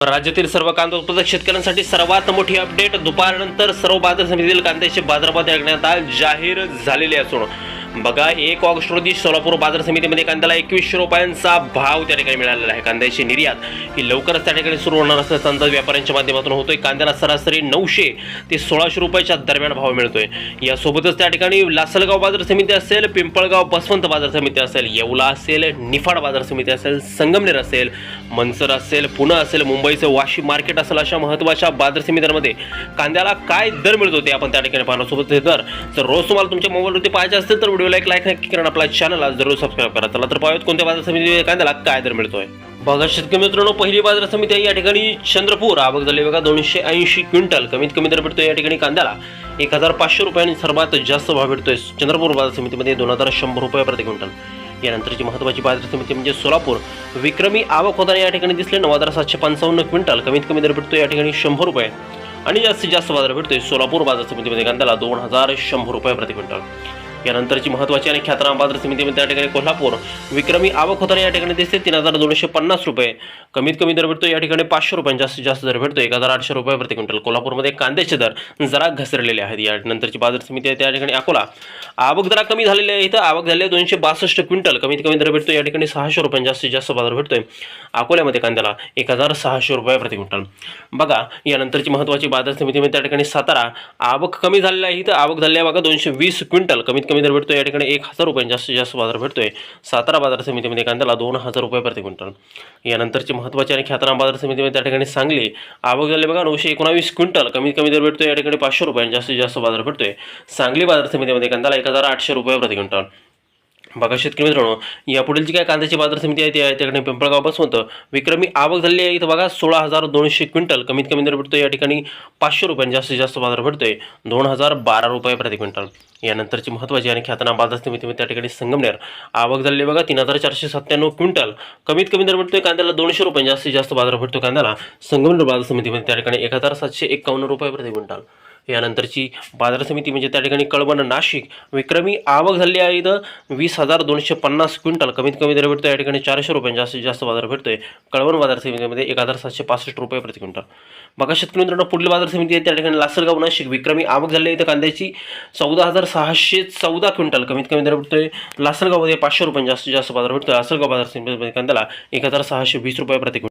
राज्यातील सर्व कांदा उत्पादक शेतकऱ्यांसाठी सर्वात मोठी अपडेट दुपारनंतर सर्व बाजार समितीतील कांद्याचे बाजारभाव देण्यात जाहीर झालेले असून बघा एक ऑगस्ट रोजी सोलापूर बाजार समितीमध्ये कांद्याला एकवीसशे रुपयांचा भाव त्या ठिकाणी मिळालेला आहे. कांद्याची निर्यात ही लवकरच त्या ठिकाणी सुरू होणार असल्याचा अंदाज व्यापाऱ्यांच्या माध्यमातून होतोय. कांद्याला सरासरी नऊशे ते सोळाशे रुपयाच्या दरम्यान भाव मिळतोय. यासोबतच त्या ठिकाणी लासलगाव बाजार समिती असेल पिंपळगाव बसवंत बाजार समिती असेल येवला असेल निफाड बाजार समिती असेल संगमनेर असेल मनसर असेल पुणे असेल मुंबईचं वाशी मार्केट असेल अशा महत्त्वाच्या बाजार समित्यांमध्ये कांद्याला काय दर मिळतो ते आपण त्या ठिकाणी पाहणार सोबत हे दर जर रोज तुम्हाला तुमच्या मोबाईलवरती पाहायचे असेल तर व्हिडिओला एक लाईक नक्की कारण आपला चॅनल आज जरूर सबस्क्राईब करा. चला तर पाहूयात कोणत्या बाजार समिती कांद्याला काय दर मिळतोय. बघा शेतकरी मित्रांनो पहिली बाजार समिती आहे या ठिकाणी चंद्रपूर. आवक झाली बघा दोनशे ऐंशी क्विंटल. कमीत कमी दर भेटतोय या ठिकाणी कांद्याला. एक हजार पाचशे रुपयांनी सर्वात जास्त भाव भेटतोय चंद्रपूर बाजार समितीमध्ये दोन हजार शंभर रुपये प्रति क्विंटल. यानंतरची महत्त्वाची बाजार समिती म्हणजे सोलापूर. विक्रमी आवक होताना या ठिकाणी दिसले नऊ हजार सातशे पंचावन्न क्विंटल. कमीत कमी दर भेटतोय या ठिकाणी शंभर रुपये. आणि जास्तीत जास्त बाजार भेटतोय सोलापूर बाजार समितीमध्ये कांद्याला दोन हजार शंभर रुपये प्रति क्विंटल. यानंतरची महत्त्वाची आणि ख्यातनाम बाजार समितीमध्ये त्या ठिकाणी कोल्हापूर. विक्रमी आवक होताना या ठिकाणी दिसते तीन हजार दोनशे पन्नास रुपये. कमीत कमी दर भेटतो या ठिकाणी पाचशे रुपये जास्तीत जास्त दर भेटतो एक हजार आठशे रुपये प्रति क्विंटल. कोल्हापूरमध्ये कांद्याचे दर जरा घसरलेले आहेत. या नंतरची बाजार समिती आहे त्या ठिकाणी अकोला. आवक जरा कमी झालेली आहे इथं आवक झाली आहे दोनशे बासष्ट क्विंटल. कमीत कमी दर भेटतो या ठिकाणी सहाशे रुपये जास्तीत जास्त बाजार भेटतोय. अकोल्यामध्ये कांद्याला एक हजार सहाशे रुपये प्रति क्विंटल. बघा यानंतरची महत्त्वाची बाजार समितीमध्ये म्हणजे त्या ठिकाणी सातारा. आवक कमी झालेली आहे इथं आवक झाली आहे बघा दोनशे वीस क्विंटल. कमीत कमी दर भेटतो या ठिकाणी एक हजार रुपये जास्तीत जास्त बाजार भेटतोय. सातारा बाजार समितीमध्ये कांद्याला दोन हजार रुपये प्रति क्विंटल. यानंतरची महत्त्वाची आणि ख्यातनाम बाजार समितीमध्ये त्या ठिकाणी सांगली आवक झाली बघा नऊशे एकोणावीस क्विंटल. कमीत कमी दर भेटतोय. या ठिकाणी पाचशे रुपये जास्तीत जास्त बाजार भेटतोय. सांगली बाजार समितीमध्ये कांद्याला एक हजार आठशे रुपये प्रति क्विंटल. बघा शेतकरी मित्रांनो यापुढील जी काय कांद्याची बाजार समिती आहे ती आहे त्या ठिकाणी पिंपळगाव बसवंत विक्रमी आवक झालेली आहे इथं बघा सोळा हजार दोनशे क्विंटल. कमीत कमी दर भेटतो या ठिकाणी पाचशे रुपयांनी जास्तीत जास्त बाजार भेटतोय दोन हजार बारा रुपये प्रति क्विंटल. यानंतरची महत्त्वाची आणि ख्यातना बाजार समितीमध्ये त्या ठिकाणी संगमनेर. आवक झालेली बघा तीन हजार चारशे सत्त्याण्णव क्विंटल. कमीत कमी दर भेटतोय कांद्याला दोनशे रुपये जास्तीत जास्त बाजार भेटतो कांद्याला. संगमनेर बाजार समितीमध्ये त्या ठिकाणी एक हजार सातशे एकावन्न रुपये प्रति क्विंटल. यानंतरची बाजार समिती म्हणजे त्या ठिकाणी कळवण नाशिक विक्रमी आवक झाली आहे इथं. वीस हजार दोनशे पन्नास क्विंटल कमीत कमी दर भेटतो या ठिकाणी चारशे रुपये जास्तीत जास्त बाजार भेटतोय. कळवण बाजार समितीमध्ये एक हजार सातशे पासष्ट रुपये प्रति क्विंटल. बघा शेतकरी मित्रांनो पुढील बाजार समिती आहे. त्या ठिकाणी लासलगाव नाशिक विक्रमी आवक झाली आहे. इथं कांद्याची चौदा हजार सहाशे चौदा क्विंटल कमीत कमी दर भेटतोय. लासलगावमध्ये पाचशे रुपये जास्तीत जास्त बाजार भेटतोय. लासलगाव बाजार समितीमध्ये कांद्याला एक हजार सहाशे वीस रुपये प्रति क्विंटल.